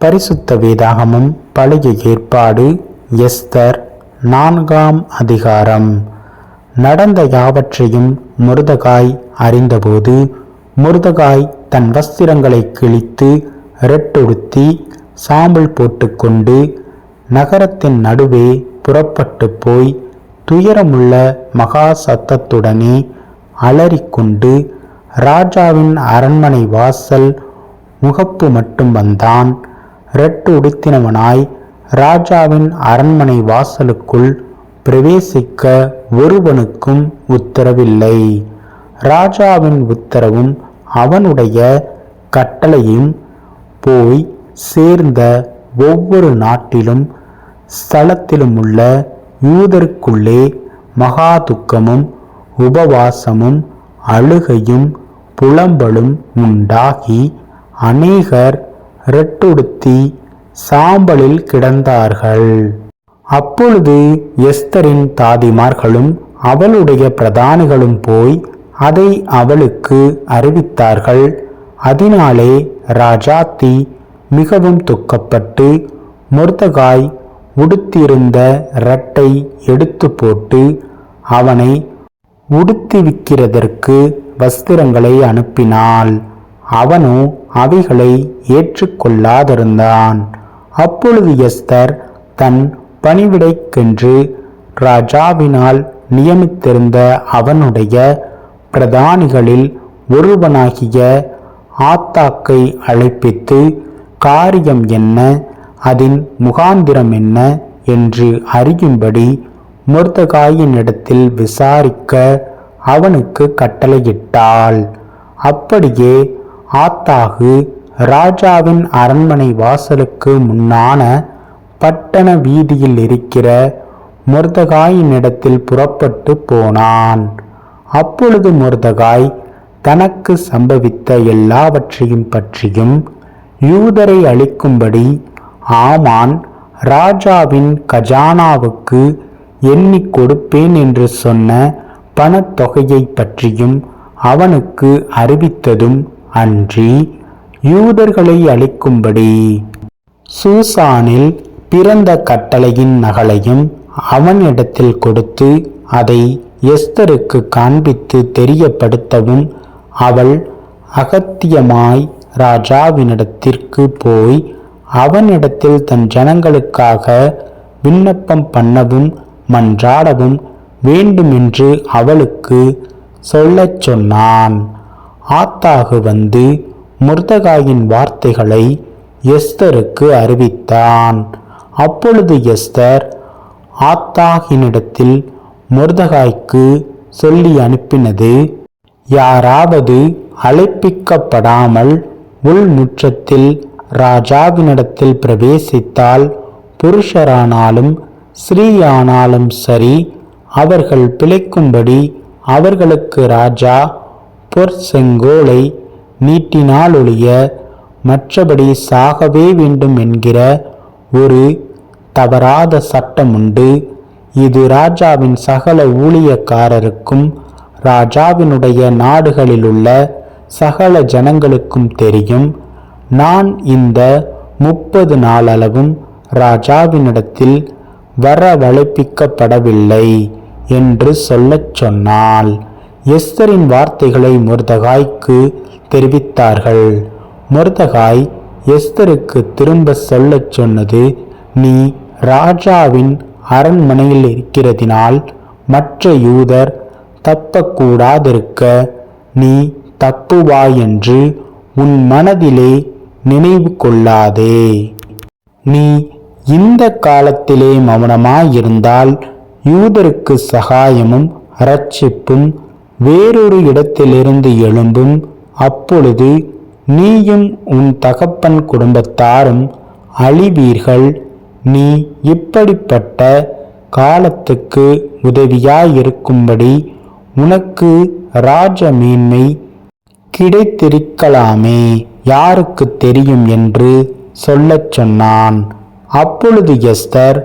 பரிசுத்த வேதாகமும் பழைய ஏற்பாடு எஸ்தர் நான்காம் அதிகாரம். நடந்த யாவற்றையும் முருதகாய் அறிந்தபோது முருதகாய் தன் வஸ்திரங்களை கிழித்து ரெட்டொடுத்தி சாம்பல் போட்டுக்கொண்டு நகரத்தின் நடுவே புறப்பட்டு போய் துயரமுள்ள மகா சத்தத்துடனே அலறிக்கொண்டு ராஜாவின் அரண்மனை வாசல் முகப்பு மட்டும் வந்தான். ரெட்டு உடுத்தினவனாய் ராஜாவின் அரண்மனை வாசலுக்குள் பிரவேசிக்க ஒருவனுக்கும் உத்தரவில்லை. ராஜாவின் உத்தரவும் அவனுடைய கட்டளையும் போய் சேர்ந்த ஒவ்வொரு நாட்டிலும் ஸ்தலத்திலும் உள்ள யூதருக்குள்ளே மகா துக்கமும் உபவாசமும் அழுகையும் புலம்பலும் உண்டாகி அநேகர் ரெட்டுடுத்தி சாம்பலில் கிடந்தார்கள். அப்பொழுது எஸ்தரின் தாதிமார்களும் அவளுடைய பிரதானிகளும் போய் அதை அவளுக்கு அறிவித்தார்கள். அதனாலே ராஜாத்தி மிகவும் துக்கப்பட்டு முர்தகாய் உடுத்தியிருந்த இரட்டை எடுத்து போட்டு அவனை உடுத்திவிக்கிறதற்கு வஸ்திரங்களை அனுப்பினாள். அவனோ அவைகளை ஏற்றுக்கொள்ளாதிருந்தான். அப்பொழுது எஸ்தர் தன் பணிவிடைக்கென்று ராஜாவினால் நியமித்திருந்த அவனுடைய பிரதானிகளில் ஒருவனாகிய ஆத்தாக்கை அழைப்பித்து காரியம் என்ன? அதன் முகாந்திரம் என்ன? என்று அறியும்படி முர்தகாயினிடத்தில் விசாரிக்க அவனுக்கு கட்டளையிட்டாள். அப்படியே ஆத்தாகு ராஜாவின் அரண்மனை வாசலுக்கு முன்னான பட்டண வீதியில் இருக்கிற முர்தகாயினிடத்தில் புறப்பட்டு போனான். அப்பொழுது முர்தகாய் தனக்கு சம்பவித்த எல்லாவற்றையும் பற்றியும் யூதரை அளிக்கும்படி ஆமான் ராஜாவின் கஜானாவுக்கு எண்ணி கொடுப்பேன் என்று சொன்ன பணத்தொகையை பற்றியும் அவனுக்கு அறிவித்ததும் அன்றி யூதர்களை அளிக்கும்படி சூசானில் பிறந்த கட்டளையின் நகலையும் அவனிடத்தில் கொடுத்து அதை எஸ்தருக்கு காண்பித்து தெரியப்படுத்தவும் அவள் அகத்தியமாய் ராஜாவினிடத்திற்கு போய் அவனிடத்தில் தன் ஜனங்களுக்காக விண்ணப்பம் பண்ணவும் மன்றாடவும் வேண்டுமென்று அவளுக்கு சொல்லச் சொன்னான். ஆத்தாகு வந்து முர்தகாயின் வார்த்தைகளை எஸ்தருக்கு அறிவித்தான். அப்பொழுது எஸ்தர் ஆத்தாகினிடத்தில் முர்தகாய்க்கு சொல்லி அனுப்பினது யாராவது அழைப்பிக்கப்படாமல் உள்முற்றத்தில் ராஜாவினிடத்தில் பிரவேசித்தால் புருஷரானாலும் ஸ்ரீயானாலும் சரி அவர்கள் பிழைக்கும்படி அவர்களுக்கு ராஜா பொற்செங்கோலை நீட்டினாலொழிய மற்றபடி சாகவே வேண்டும் என்கிற ஒரு தவறாத சட்டம் உண்டு. இது ராஜாவின் சகல ஊழியக்காரருக்கும் ராஜாவினுடைய நாடுகளிலுள்ள சகல ஜனங்களுக்கும் தெரியும். நான் இந்த முப்பது நாளளவும் ராஜாவினிடத்தில் வரவழைப்பிக்கப்படவில்லை என்று சொல்லச் சொன்னாள் எஸ்தரின் வார்த்தைகளை முர்தகாய்க்கு தெரிவித்தார்கள். முர்தகாய் எஸ்தருக்கு திரும்ப சொல்லச் சொன்னது நீ ராஜாவின் அரண்மனையில் இருக்கிறதினால் மற்ற யூதர் தப்பக்கூடாதிருக்க நீ தப்புவாய் என்று உன் மனதிலே நினைவு கொள்ளாதே. நீ இந்த காலத்திலே மௌனமாயிருந்தால் யூதருக்கு சகாயமும் இரட்சிப்பும் வேறொரு இடத்திலிருந்து எழும்பும் அப்பொழுது நீயும் உன் தகப்பன் குடும்பத்தாரும் அழிவீர்கள். நீ இப்படிப்பட்ட காலத்துக்கு உதவியாயிருக்கும்படி உனக்கு ராஜ மேன்மை கிடைத்திருக்கலாமே யாருக்கு தெரியும் என்று சொல்லச் சொன்னான். அப்பொழுது எஸ்தர்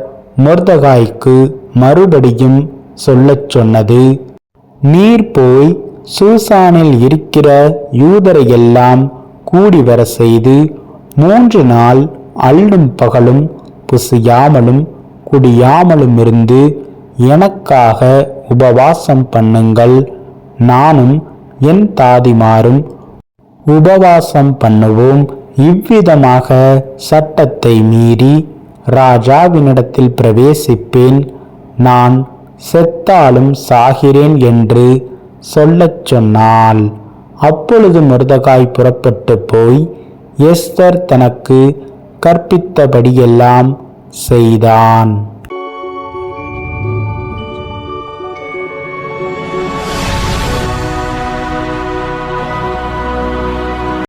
மொர்தகாய்க்கு மறுபடியும் சொல்லச் சொன்னது நீர் போய் சூசானில் இருக்கிற யூதரையெல்லாம் கூடி வர செய்து மூன்று நாள் அல்லும் பகலும் புசியாமலும் குடியாமலும் இருந்து எனக்காக உபவாசம் பண்ணுங்கள். நானும் என் தாதிமாரும் உபவாசம் பண்ணுவோம். இவ்விதமாக சட்டத்தை மீறி ராஜாவினிடத்தில் பிரவேசிப்பேன். நான் செத்தாலும் சாகிறேன் என்று சொல்லச் சொன்னாள். அப்பொழுது மருதகாய் புறப்பட்டு போய் எஸ்தர் தனக்கு கற்பித்தபடியெல்லாம் செய்தான்.